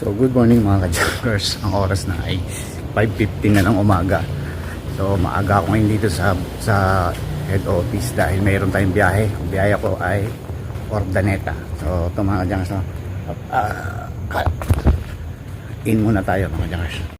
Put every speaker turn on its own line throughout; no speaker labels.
So good morning mga ka-junkers. Ang oras na ay 5.15 na ng umaga. So maaga ako ngayon dito sa sa head office dahil mayroon tayong biyahe. Ang biyahe ko ay Ordaneta. So ito mga ka-junkers. no? Ah, ka- in muna tayo mga ka-junkers.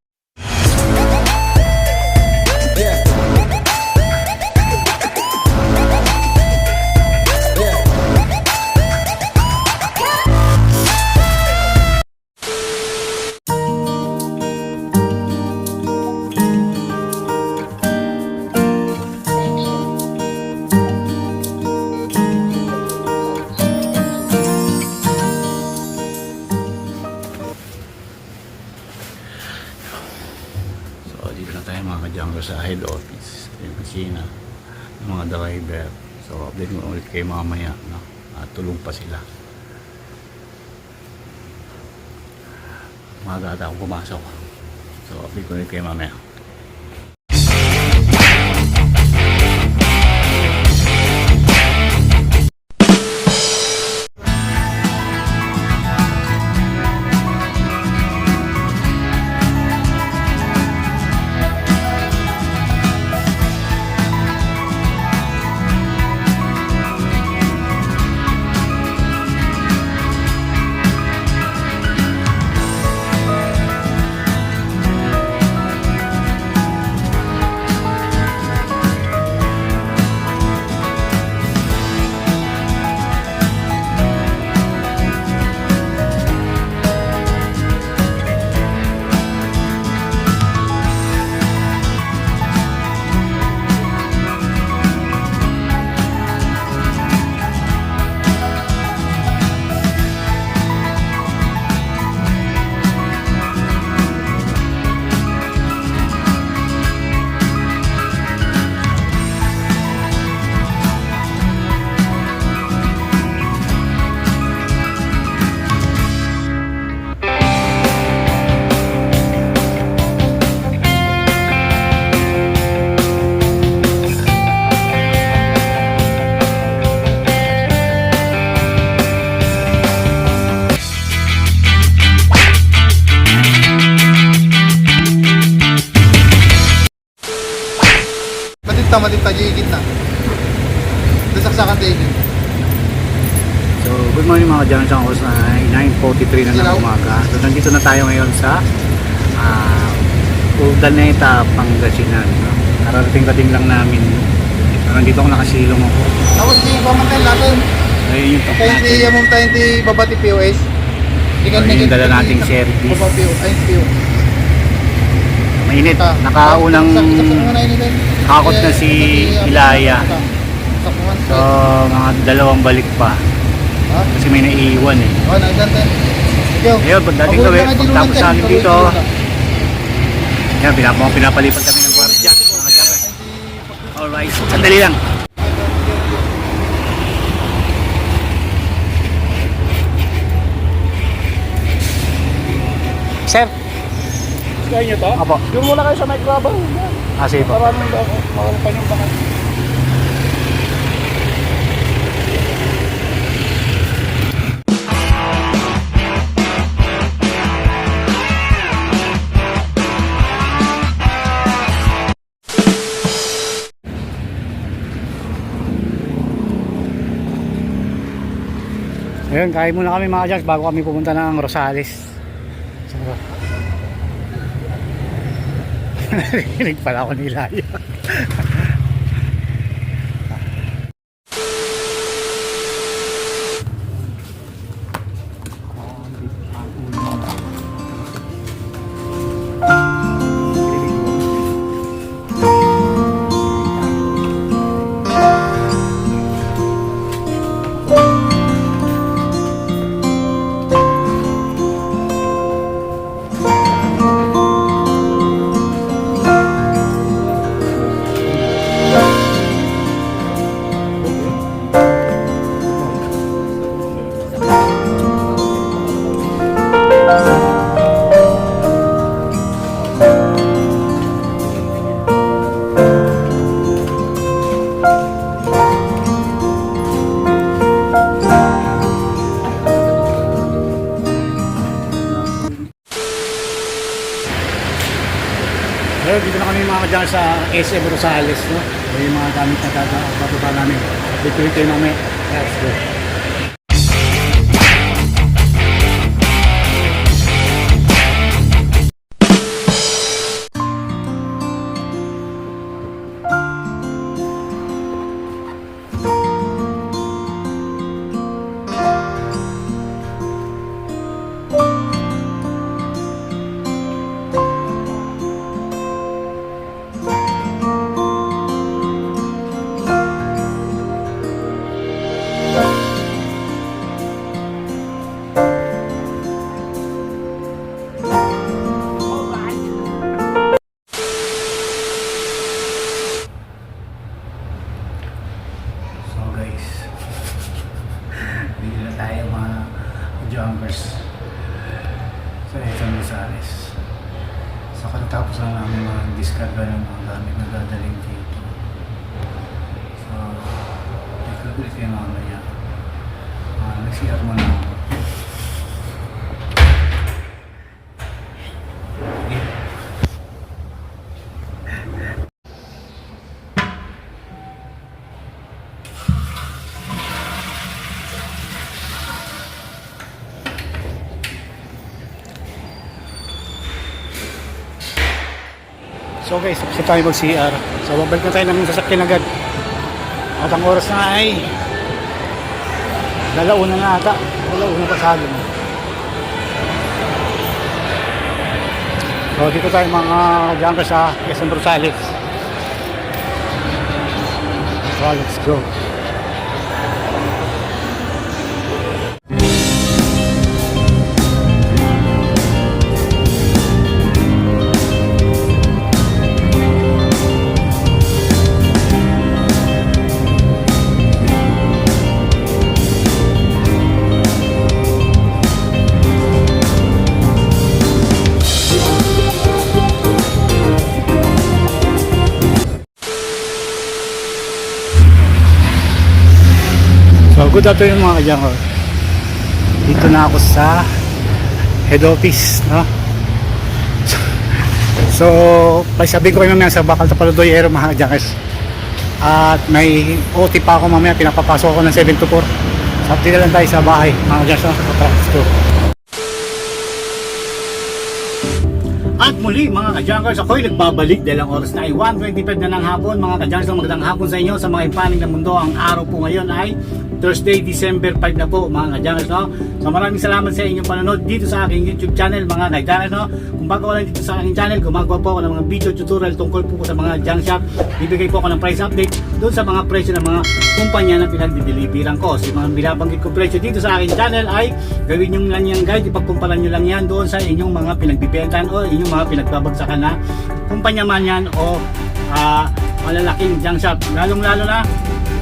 Mga driver. So update mo ulit kayo mamaya. No? Ah, tulog pa sila. Umaga ata akong pumasok. So update ko ulit kayo mamaya. Good morning mga ka-junkers. Ang oras na ay 9.43 na ng umaga. So, nandito na tayo ngayon sa uh, Urdaneta, Pangasinan. No? Kararating-dating lang namin. So, nandito ako nakasilong ako.
Tapos di pamantay natin.
Ayun yung
Kaya hindi
natin.
yung tayo hindi babati POS.
So, yun yung dala nating service.
Baba POS.
Mainit.
Ah,
Nakaunang hakot na
Kaya,
si Ilaya. So, mga dalawang balik pa.
Ha?
Kasi may naiiwan eh.
Oh, nandyan tayo. Sige.
Ayun, pagdating
di
pagtapos namin
tayo.
dito. Yan, pinap pinapalipat kami ng ka-junkers. Alright, sandali lang. Sir.
Kaya nyo to?
Apo.
Yung muna kayo sa may grabber.
Ah, sige po.
Para nung ako. Makalapan yung baka.
Ayun, kain muna kami mga Jacks bago kami pumunta ng Rosales. Narinig pala ako ni Laya. dyan sa SM Rosales, no? Yung mga gamit na bababa namin. Dito ito yung namin. Let's go. So guys, tapos na tayo mag-CR. So babalik na tayo ng sasakyan agad. At ang oras na ay dalauna na ata. Dalauna pa sa akin. So dito tayo mga jumper sa Quezon Rosales. So let's go. Good afternoon mga kajangor. Dito na ako sa head office, no? So, pagsabihin ko kayo mamaya sa Bakal Tapalodoyero mga kajangers. At may OT pa ako mamaya, pinapapasok ako ng 7 to 4. So, update na lang tayo sa bahay mga? So, tara, let's go. At muli mga kajunkers, ako'y nagbabalik dahil ang oras na ay 1.25 na ng hapon. Mga kajunkers, magandang hapon sa inyo sa mga ipanig ng mundo. Ang araw po ngayon ay Thursday, December 5 na po mga kajunkers. No? So maraming salamat sa inyong panonood dito sa aking YouTube channel mga kajunkers. No? Kung bago ka lang dito sa aking channel, gumagawa po ako ng mga video tutorial tungkol po sa mga junk shop. Bibigay po ako ng price update doon sa mga presyo ng mga kumpanya na pinagdideliveran ko. So mga binabanggit ko presyo dito sa aking channel ay gawin nyo lang yan guys, ipagkumpara nyo lang yan doon sa inyong mga pinagbibentan o inyong mga pinagbabagsakan na kumpanya man yan o ah, malalaking junk shop. Lalong lalo na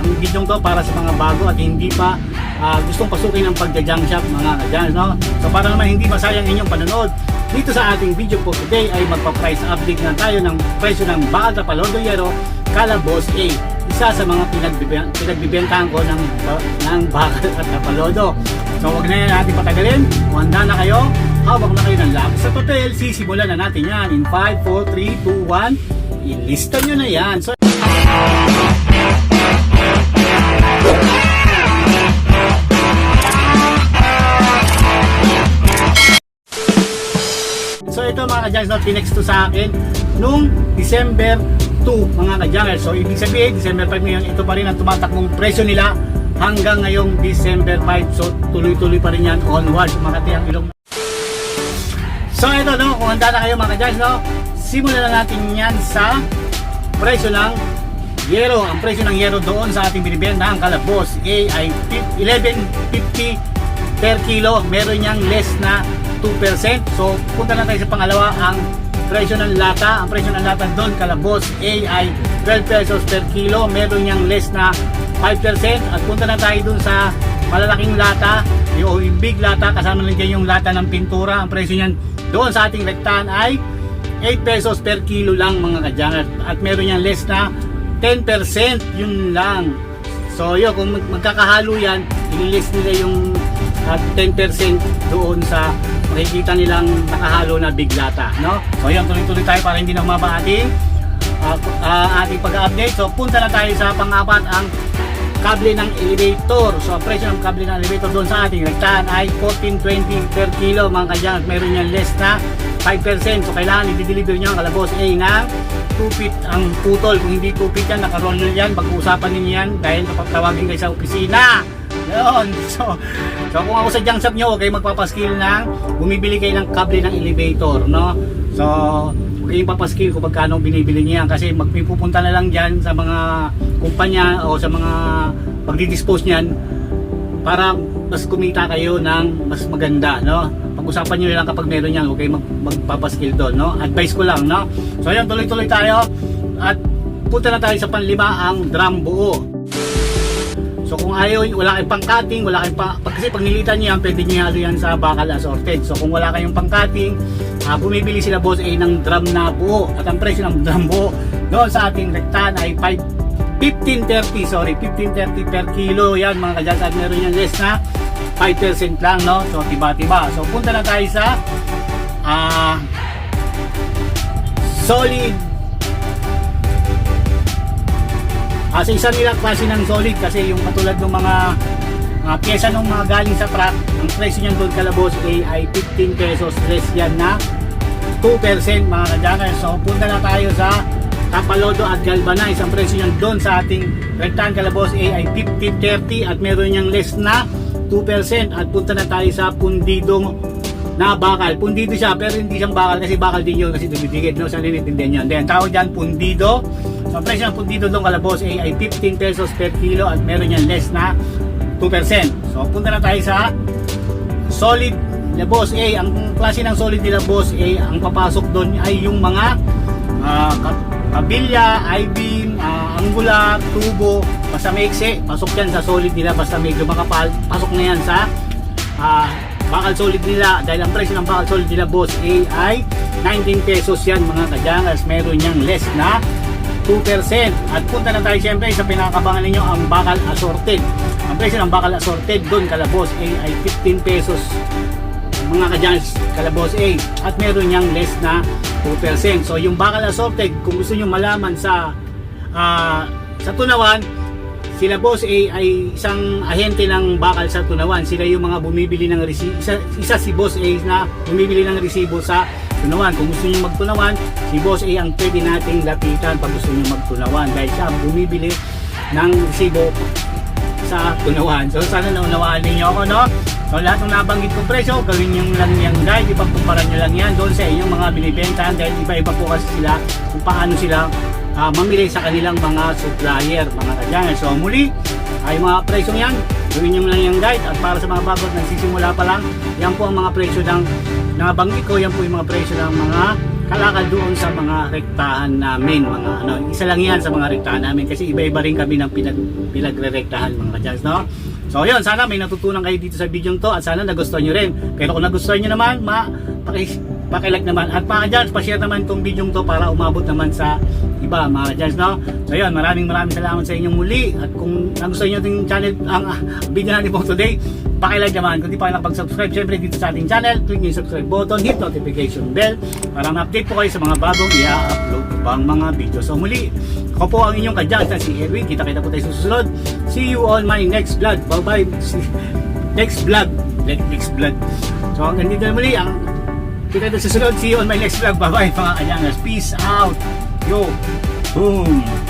ang video to para sa mga bago at hindi pa ah, gustong pasukin ang pagja-junk shop mga kadyan. No? So para naman hindi masayang inyong panonood, dito sa ating video po today ay magpa-price update na tayo ng presyo ng Baal Tapalodo Yero Calabos A isa sa mga pinagbiben- pinagbibentahan ko ng, ng bakal at tapalodo. So wag na yan natin patagalin. Kung handa na kayo, hawak na kayo ng lapis sa papel. Sisimulan na natin yan in 5, 4, 3, 2, 1. Ilista nyo na yan. So, Mga kadyangers, no, tinext to sa akin nung December 2 mga kadyangers. So ibig sabihin, December 5 ngayon, ito pa rin ang tumatakbong presyo nila hanggang ngayong December 5. So tuloy-tuloy pa rin yan onwards. Makati ang ilong. So ito no, kung handa na kayo mga kadyangers, no, simulan na natin yan sa presyo ng yero. Ang presyo ng yero doon sa ating binibenta ang kalabos A ay 11.50 per kilo. Meron niyang less na 2%. So punta na tayo sa pangalawa ang presyo ng lata. Ang presyo ng lata doon kalabos A ay 12 pesos per kilo. Meron niyang less na 5%. At punta na tayo doon sa malalaking lata yung big lata kasama lang dyan yung lata ng pintura. Ang presyo niyan doon sa ating rektahan ay 8 pesos per kilo lang mga kadyanger. At meron niyang less na 10% yun lang. So yun, kung mag- magkakahalo yan, ililist nila yung at 10% doon sa makikita nilang nakahalo na biglata. No? So yan, tuloy-tuloy tayo para hindi na humaba ating, ah, ah, ating pag-update. So punta na tayo sa pang-apat ang kable ng elevator. So ang presyo ng kable ng elevator doon sa ating rektahan ay 14.20 per kilo mga kadyan at meron yan less na 5%. So kailangan i-deliver nyo ang kalabos A ng 2 feet ang putol. Kung hindi 2 feet yan, nakaroll yan. Pag-uusapan ninyo yan dahil kapag tawagin kayo sa opisina. Yun. So, so kung ako sa shop nyo, huwag kayo magpapaskill ng bumibili kayo ng kable ng elevator. No? So, huwag kayong papaskill kung magkano binibili niya kasi magpipupunta na lang dyan sa mga kumpanya o sa mga pagdi-dispose niyan para mas kumita kayo ng mas maganda, no? Pag-usapan niyo lang kapag meron yan, huwag kayong mag, magpapaskill doon, no? Advice ko lang, no? So, ayun, tuloy-tuloy tayo at punta na tayo sa panlima ang drum buo. So kung ayaw, wala kayong pang-cutting, wala kayong pa, pag, kasi pag nilitan niyo yan, pwede niyo halo yan sa bakal assorted. So kung wala kayong pang-cutting, ah, bumibili sila boss ay ng drum na buo. At ang presyo ng drum buo doon sa ating rektahan ay 5, 15.30, sorry, 15.30 per kilo yan mga kadyas. At meron yan less na 5% lang, no? So tiba-tiba. So punta na tayo sa ah solid Ah, sa isa nilang klase ng solid kasi yung katulad ng mga uh, pyesa ng mga galing sa truck, ang presyo niyan doon kalabos ay, ay 15 pesos less yan na 2% mga kadyakan. So punta na tayo sa Tapalodo at Galvanize. Ang presyo niyan doon sa ating rectan kalabos ay, ay 15.30 at meron niyang less na 2% at punta na tayo sa Pundidong na bakal. Pundido siya pero hindi siyang bakal kasi bakal din yun kasi dumidikit. No? Sa ninitindihan yun. Then tawag dyan pundido. So presyo ng pundido doon kalabos ay, ay 15 pesos per kilo at meron yan less na 2%. So punta na tayo sa solid na boss A. Ang klase ng solid nila boss A, ang papasok doon ay yung mga ka- kabilya, I-beam, ah, angular, tubo, basta may ikse, pasok yan sa solid nila, basta medyo makapal, pasok na yan sa ah, bakal solid nila dahil ang presyo ng bakal solid nila boss A ay 19 pesos yan mga kadyangas meron niyang less na 2% at punta na tayo siyempre sa pinakabangan ninyo ang bakal assorted. Ang presyo ng bakal assorted doon kala boss A ay 15 pesos. Mga kadyangas kala boss A at meron niyang less na 2% so yung bakal assorted kung gusto nyo malaman sa ah, sa tunawan sila boss A ay isang ahente ng bakal sa Tunawan. Sila yung mga bumibili ng resibo. Isa, isa si boss A na bumibili ng resibo sa Tunawan. Kung gusto niyo magtunawan, si boss A ang pwede nating lapitan pag gusto niyo magtunawan. Dahil siya bumibili ng resibo sa Tunawan. So sana naunawaan ninyo ako, no? So lahat ng nabanggit kong presyo, gawin nyo lang yan guys, ipagkumpara nyo lang yan doon sa inyong mga binibenta dahil iba-iba po kasi sila kung paano sila ah, mamili sa kanilang mga supplier, mga kadyan. So muli, ay mga presyo yan, gawin nyo lang yan guys at para sa mga bago at nagsisimula pa lang, yan po ang mga presyo ng nabanggit ko, yan po yung mga presyo ng mga kalakal doon sa mga rektahan namin mga ano. Isa lang yan sa mga rektahan namin kasi iba-iba rin kami ng pinag pinagre-rektahan mga kadyans no? So yun sana may natutunan kayo dito sa video to at sana nagustuhan nyo rin. Pero kung nagustuhan nyo naman ma paki, pakilike naman. At mga kadyans pa-share naman itong video to para umabot naman sa iba mga kadyans no? So yun maraming maraming salamat sa inyong muli. At kung nagustuhan nyo itong channel ang ah, video natin po today pakilike naman. Kung di pa nakapag-subscribe syempre dito sa ating channel click nyo yung subscribe button hit notification bell para ma-update po kayo sa mga bagong i-upload ko pang mga video. So muli ako po ang inyong kadyans na si Edwin. Kita kita po tayo sa susunod. See you on my next vlog. Bye bye next vlog. Next vlog. So hanggang dito muli. Ang kita tayo sa susunod see you on my next vlog. Bye bye mga kanyangas peace out. Yo. Boom